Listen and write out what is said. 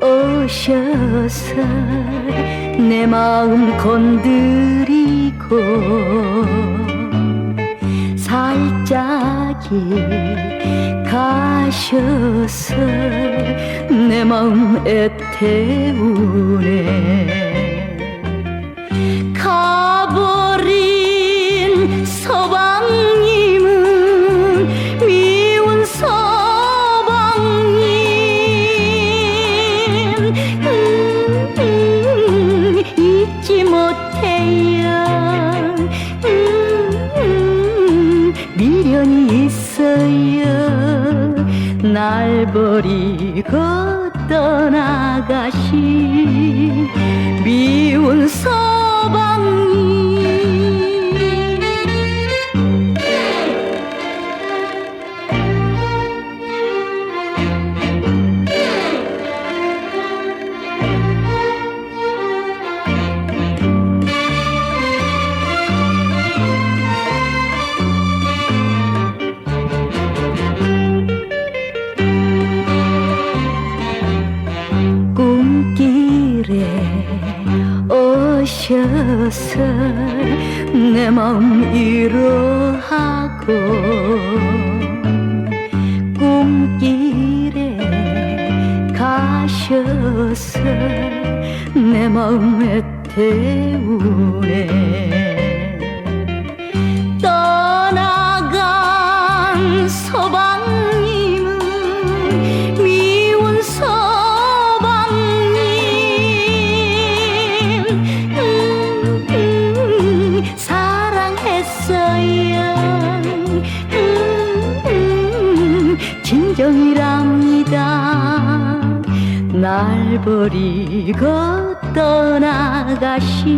오셔서 내 마음 건드리고 살짝이 가셔서 내 마음 애태우네. 잊지 못해요. 음, 음, 미련이 있어요. 날 버리고 떠나가신 미운 서방 님 꿈길에 오셔서 내 마음 위로하고 꿈길에 가셔서 내 마음에 태우네. 떠나간 서방 진정이랍니다. 날 버리고 떠나가신